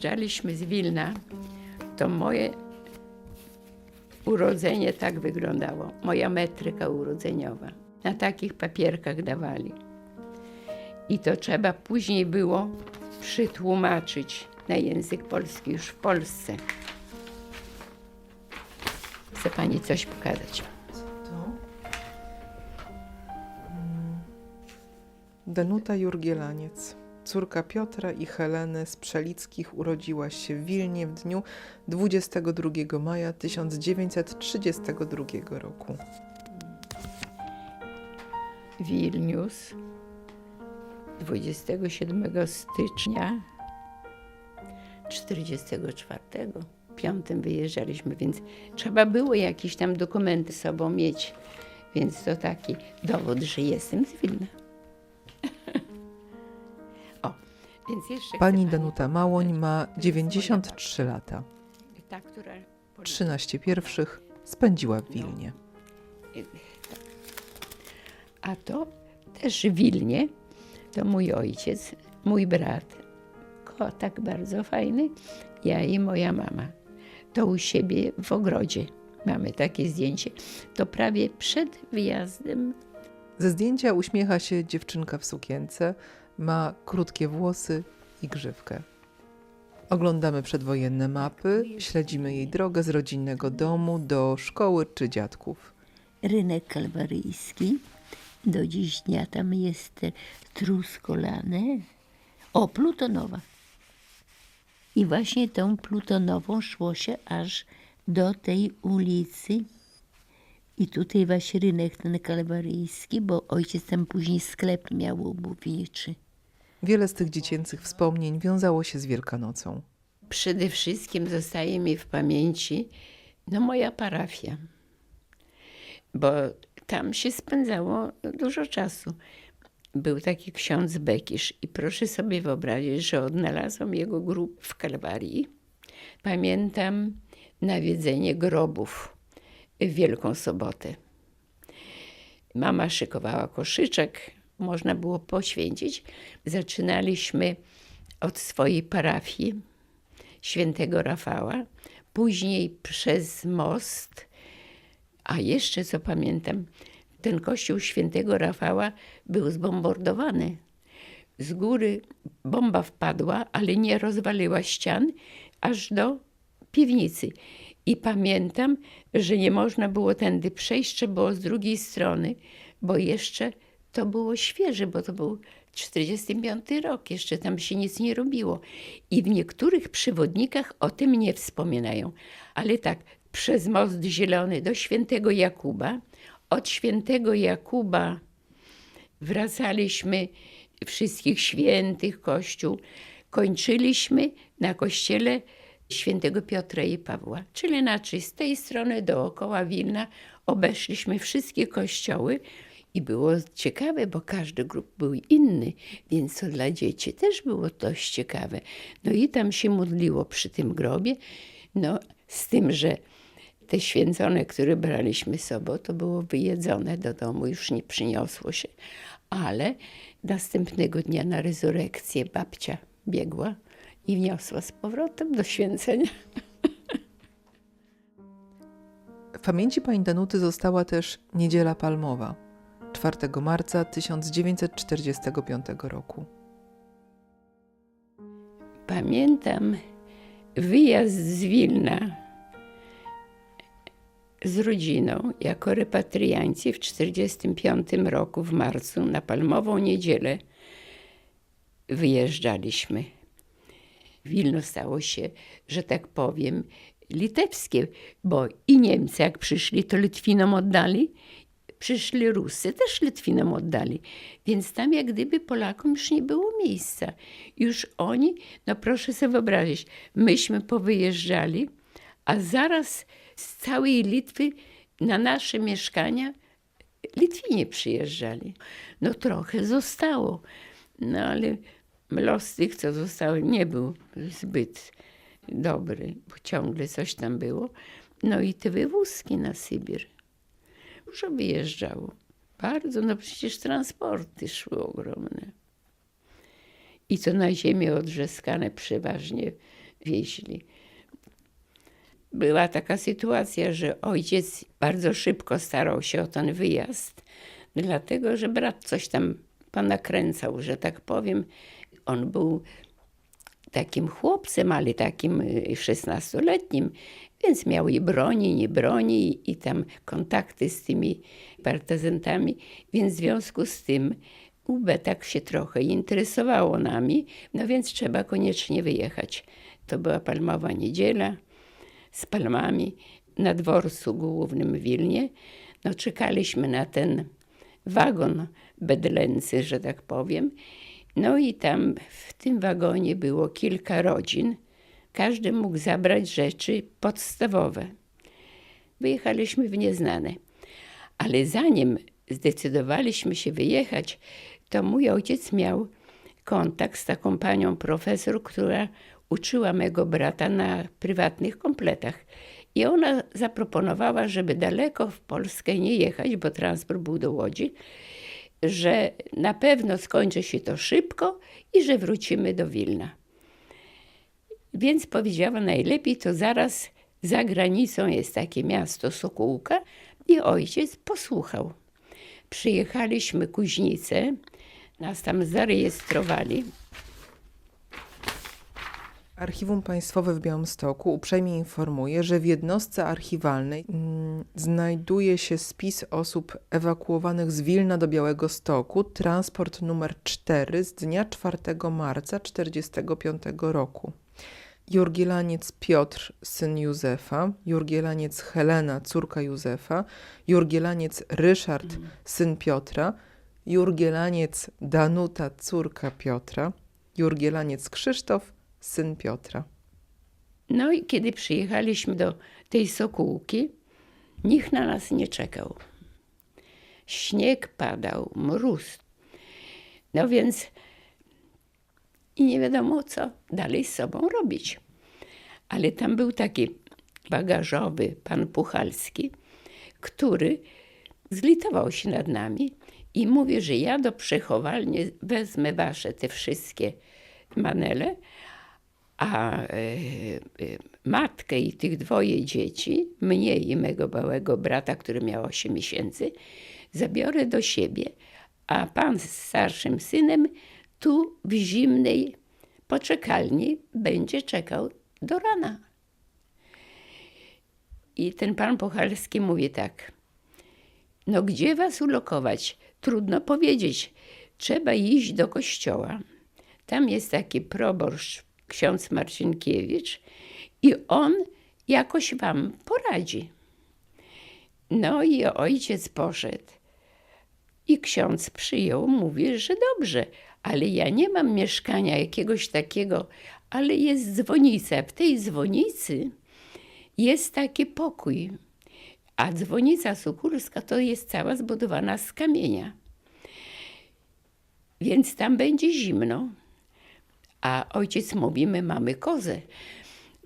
wyjeżdżaliśmy z Wilna, to moje urodzenie tak wyglądało. Moja metryka urodzeniowa. Na takich papierkach dawali. I to trzeba później było przytłumaczyć na język polski już w Polsce. Chce pani coś pokazać? Mm. Danuta Jurgielaniec, córka Piotra i Heleny z Przelickich, urodziła się w Wilnie w dniu 22 maja 1932 roku. Wilnius 27 stycznia 44. Piątym wyjeżdżaliśmy, więc trzeba było jakieś tam dokumenty sobą mieć. Więc to taki dowód, że jestem z Wilna. Pani Danuta Małoń ma 93 lata. Ta, która. 13 pierwszych spędziła w Wilnie. A to też w Wilnie, to mój ojciec, mój brat, tak bardzo fajny, ja i moja mama. To u siebie w ogrodzie mamy takie zdjęcie. To prawie przed wyjazdem. Ze zdjęcia uśmiecha się dziewczynka w sukience, ma krótkie włosy i grzywkę. Oglądamy przedwojenne mapy, śledzimy jej drogę z rodzinnego domu do szkoły czy dziadków. rynek kalwaryjski. Do dziś dnia tam jest truskolane. O, Plutonowa. I właśnie tą Plutonową szło się aż do tej ulicy. I tutaj właśnie rynek ten kalwaryjski, bo ojciec tam później sklep miał obuwniczy. Wiele z tych dziecięcych wspomnień wiązało się z Wielkanocą. Przede wszystkim zostaje mi w pamięci no, moja parafia, bo tam się spędzało dużo czasu. Był taki ksiądz Bekisz i proszę sobie wyobrazić, że odnalazłam jego grób w Kalwarii. Pamiętam nawiedzenie grobów w Wielką Sobotę. Mama szykowała koszyczek, można było poświęcić. Zaczynaliśmy od swojej parafii, świętego Rafała, później przez most, a jeszcze co pamiętam, ten kościół świętego Rafała był zbombardowany. Z góry bomba wpadła, ale nie rozwaliła ścian, aż do piwnicy. I pamiętam, że nie można było tędy przejść, trzeba było z drugiej strony, bo jeszcze to było świeże, bo to był 45 rok, jeszcze tam się nic nie robiło. I w niektórych przewodnikach o tym nie wspominają. Ale tak, przez Most Zielony do Świętego Jakuba, od Świętego Jakuba wracaliśmy wszystkich świętych, kościół, kończyliśmy na kościele świętego Piotra i Pawła. Czyli inaczej, z tej strony dookoła Wilna obeszliśmy wszystkie kościoły i było ciekawe, bo każdy grup był inny, więc to dla dzieci też było dość ciekawe. No i tam się modliło przy tym grobie, no z tym, że te święcone, które braliśmy sobą, to było wyjedzone do domu, już nie przyniosło się. Ale następnego dnia na rezurekcję babcia biegła i wniosła z powrotem do święcenia. W pamięci pani Danuty została też Niedziela Palmowa 4 marca 1945 roku. Pamiętam wyjazd z Wilna z rodziną jako repatrianci w 1945 roku w marcu na Palmową Niedzielę wyjeżdżaliśmy. Wilno stało się, że tak powiem, litewskie, bo i Niemcy jak przyszli, to Litwinom oddali, przyszli Rusy, też Litwinom oddali. Więc tam jak gdyby Polakom już nie było miejsca. Już oni, no proszę sobie wyobrazić, myśmy powyjeżdżali, a zaraz z całej Litwy na nasze mieszkania Litwinie przyjeżdżali. No trochę zostało, no ale los tych, co zostały, nie był zbyt dobry, bo ciągle coś tam było. No i te wywózki na Sybir. Dużo wyjeżdżało. Bardzo, no przecież transporty szły ogromne. I to na ziemię odrzeskane przeważnie wieźli. Była taka sytuacja, że ojciec bardzo szybko starał się o ten wyjazd, dlatego że brat coś tam ponakręcał, że tak powiem. On był takim chłopcem, ale takim y, 16-letnim, więc miał i broni, nie broni, i tam kontakty z tymi partyzantami, więc w związku z tym UB tak się trochę interesowało nami, no więc trzeba koniecznie wyjechać. To była Palmowa Niedziela z palmami na dworcu głównym w Wilnie. No czekaliśmy na ten wagon bedlęcy, że tak powiem. No i tam w tym wagonie było kilka rodzin. Każdy mógł zabrać rzeczy podstawowe. Wyjechaliśmy w nieznane. Ale zanim zdecydowaliśmy się wyjechać, to mój ojciec miał kontakt z taką panią profesor, która uczyła mego brata na prywatnych kompletach. I ona zaproponowała, żeby daleko w Polskę nie jechać, bo transport był do Łodzi, że na pewno skończy się to szybko i że wrócimy do Wilna. Więc powiedziała, najlepiej to zaraz za granicą jest takie miasto Sokółka i ojciec posłuchał. Przyjechaliśmy Kuźnicę, nas tam zarejestrowali. Archiwum Państwowe w Białymstoku uprzejmie informuje, że w jednostce archiwalnej mm, znajduje się spis osób ewakuowanych z Wilna do Białego Stoku, transport numer 4 z dnia 4 marca 1945 roku. Jurgielaniec Piotr, syn Józefa, Jurgielaniec Helena, córka Józefa, Jurgielaniec Ryszard, syn Piotra, Jurgielaniec Danuta, córka Piotra, Jurgielaniec Krzysztof, syn Piotra. No i kiedy przyjechaliśmy do tej Sokółki, nikt na nas nie czekał. Śnieg padał, mróz. No więc i nie wiadomo, co dalej z sobą robić. Ale tam był taki bagażowy pan Puchalski, który zlitował się nad nami i mówi, że ja do przechowalni wezmę wasze te wszystkie manele, a e, e, matkę i tych dwoje dzieci, mnie i mego małego brata, który miał 8 miesięcy, zabiorę do siebie, a pan z starszym synem tu w zimnej poczekalni będzie czekał do rana. I ten pan Pochalski mówi tak. No gdzie was ulokować? Trudno powiedzieć. Trzeba iść do kościoła. Tam jest taki proboszcz, ksiądz Marcinkiewicz i on jakoś wam poradzi. No i ojciec poszedł i ksiądz przyjął, mówi, że dobrze, ale ja nie mam mieszkania jakiegoś takiego, ale jest dzwonica. W tej dzwonicy jest taki pokój, a dzwonica Sukulska to jest cała zbudowana z kamienia. Więc tam będzie zimno. A ojciec mówi, my mamy kozę.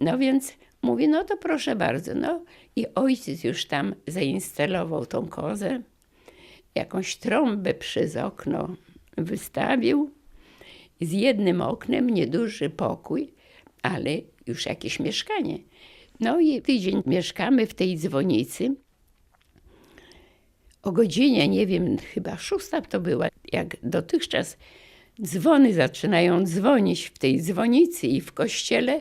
No więc mówi, no to proszę bardzo. No i ojciec już tam zainstalował tą kozę, jakąś trąbę przez okno wystawił. Z jednym oknem nieduży pokój, ale już jakieś mieszkanie. No i tydzień mieszkamy w tej dzwonicy. O godzinie, nie wiem, chyba szósta to była, jak dotychczas dzwony zaczynają dzwonić w tej dzwonicy i w kościele.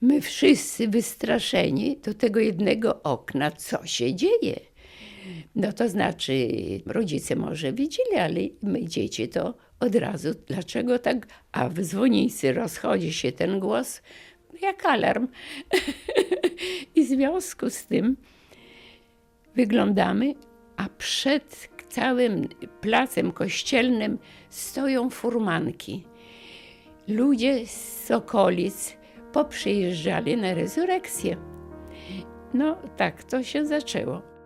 My wszyscy wystraszeni do tego jednego okna, co się dzieje. No to znaczy, rodzice może widzieli, ale my dzieci to od razu, dlaczego tak? A w dzwonicy rozchodzi się ten głos jak alarm. I w związku z tym wyglądamy, a przed całym placem kościelnym stoją furmanki. Ludzie z okolic poprzyjeżdżali na rezurekcję. No tak to się zaczęło.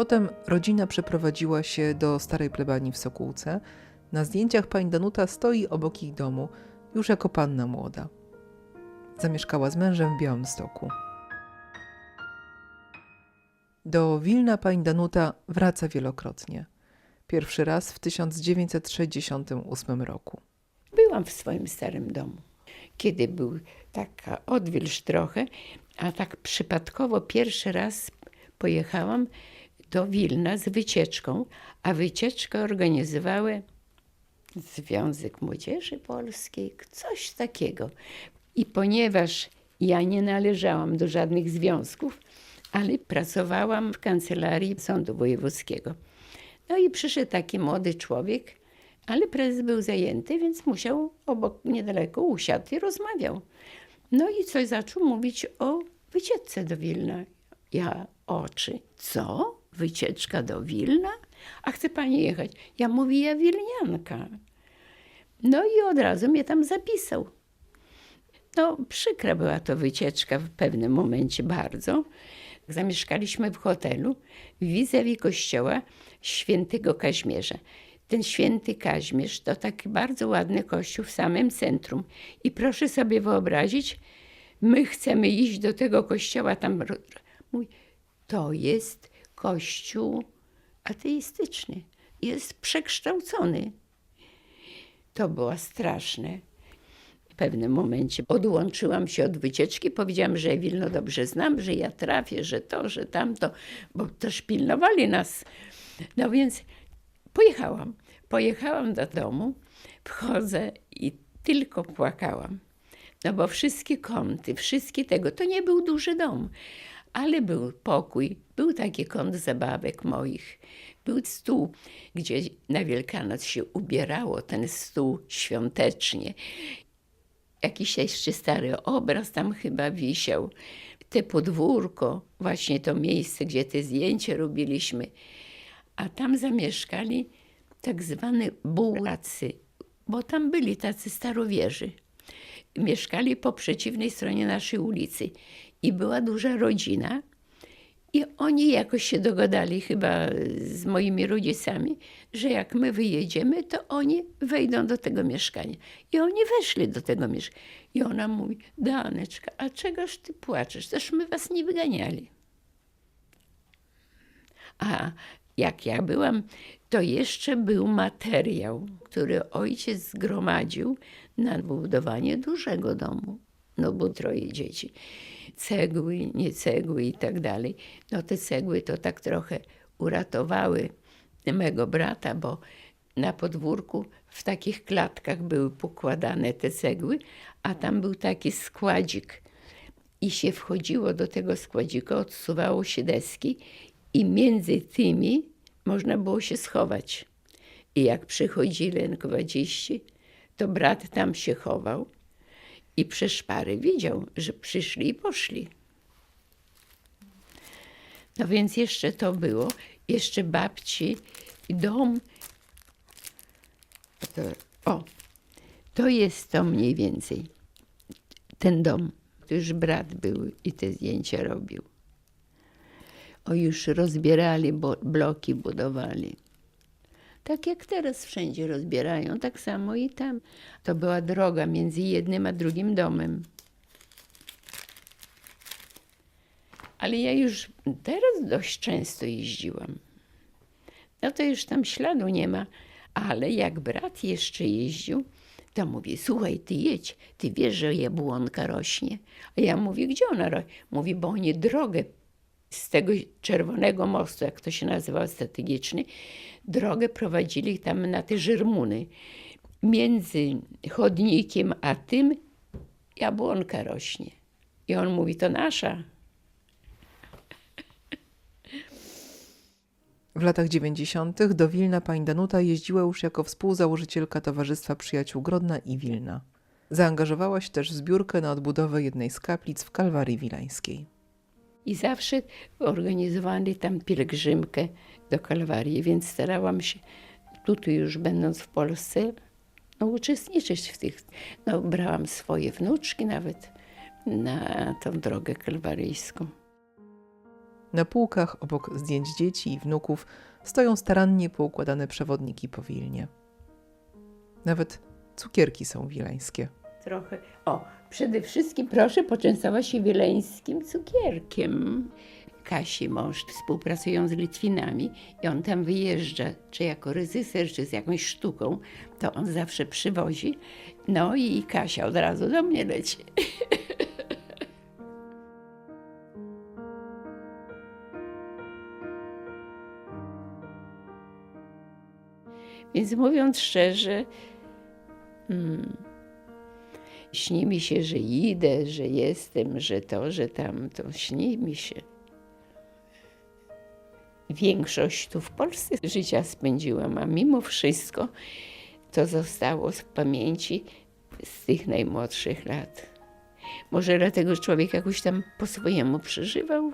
Potem rodzina przeprowadziła się do starej plebanii w Sokółce. Na zdjęciach pani Danuta stoi obok ich domu, już jako panna młoda. Zamieszkała z mężem w Białymstoku. Do Wilna pani Danuta wraca wielokrotnie. Pierwszy raz w 1968 roku. Byłam w swoim starym domu. Kiedy był taka odwilż trochę, a tak przypadkowo pierwszy raz pojechałam do Wilna z wycieczką, a wycieczkę organizowały Związek Młodzieży Polskiej, coś takiego. I ponieważ ja nie należałam do żadnych związków, ale pracowałam w kancelarii Sądu Wojewódzkiego. No i przyszedł taki młody człowiek, ale prezes był zajęty, więc musiał obok niedaleko usiadł i rozmawiał. No i coś zaczął mówić o wycieczce do Wilna. Ja oczy, co? Wycieczka do Wilna? A chce pani jechać? Ja mówię, ja Wilnianka. No i od razu mnie tam zapisał. No, przykra była to wycieczka w pewnym momencie bardzo. Zamieszkaliśmy w hotelu vis-a-vis kościoła świętego Kaźmierza. Ten święty Kaźmierz to taki bardzo ładny kościół w samym centrum. I proszę sobie wyobrazić, my chcemy iść do tego kościoła tam. Mój, to jest kościół ateistyczny. Jest przekształcony. To było straszne. W pewnym momencie odłączyłam się od wycieczki, powiedziałam, że Wilno dobrze znam, że ja trafię, że to, że tamto, bo też pilnowali nas. No więc pojechałam. Pojechałam do domu, wchodzę i tylko płakałam. No bo wszystkie kąty, wszystkie tego, to nie był duży dom, ale był pokój, był taki kąt zabawek moich. Był stół, gdzie na Wielkanoc się ubierało, ten stół świątecznie. Jakiś jeszcze stary obraz tam chyba wisiał. Te podwórko, właśnie to miejsce, gdzie te zdjęcia robiliśmy. A tam zamieszkali tak zwane bułacy, bo tam byli tacy starowierzy. Mieszkali po przeciwnej stronie naszej ulicy i była duża rodzina. I oni jakoś się dogadali chyba z moimi rodzicami, że jak my wyjedziemy, to oni wejdą do tego mieszkania. I oni weszli do tego mieszkania. I ona mówi, Daneczka, a czegoż ty płaczesz? Też my was nie wyganiali. A jak ja byłam, to jeszcze był materiał, który ojciec zgromadził na budowanie dużego domu. No bo troje dzieci. Cegły, nie cegły i tak dalej. No te cegły to tak trochę uratowały mego brata, bo na podwórku w takich klatkach były pokładane te cegły, a tam był taki składzik i się wchodziło do tego składzika, odsuwało się deski i między tymi można było się schować. I jak przychodzili enkwadziści, to brat tam się chował i przez szpary widział, że przyszli i poszli. No więc jeszcze to było, jeszcze babci dom. To, o, to jest to mniej więcej ten dom. To już brat był i te zdjęcia robił. O, już rozbierali, bo bloki budowali. Tak jak teraz wszędzie rozbierają, tak samo i tam. To była droga między jednym a drugim domem. Ale ja już teraz dość często jeździłam. No to już tam śladu nie ma, ale jak brat jeszcze jeździł, to mówi, słuchaj, ty jedź, ty wiesz, że jabłonka rośnie. A ja mówię, gdzie ona rośnie? Mówi, bo oni drogę z tego czerwonego mostu, jak to się nazywał strategiczny, drogę prowadzili tam na te żermuny. Między chodnikiem a tym jabłonka rośnie. I on mówi, to nasza. W latach 90. do Wilna pani Danuta jeździła już jako współzałożycielka Towarzystwa Przyjaciół Grodna i Wilna. Zaangażowała się też w zbiórkę na odbudowę jednej z kaplic w Kalwarii Wileńskiej. I zawsze organizowali tam pielgrzymkę do Kalwarii, więc starałam się, tutaj już będąc w Polsce, no, uczestniczyć w tych. No, brałam swoje wnuczki nawet na tą drogę kalwaryjską. Na półkach obok zdjęć dzieci i wnuków stoją starannie poukładane przewodniki po Wilnie. Nawet cukierki są wileńskie. Trochę. O, przede wszystkim proszę poczęstować się wileńskim cukierkiem. Kasi mąż współpracują z Litwinami i on tam wyjeżdża, czy jako reżyser, czy z jakąś sztuką, to on zawsze przywozi. No i Kasia od razu do mnie leci. Więc mówiąc szczerze, mm, śni mi się, że idę, że jestem, że to, że tamto, śni mi się. Większość tu w Polsce życia spędziłam, a mimo wszystko to zostało w pamięci z tych najmłodszych lat. Może dlatego człowiek jakoś tam po swojemu przeżywał.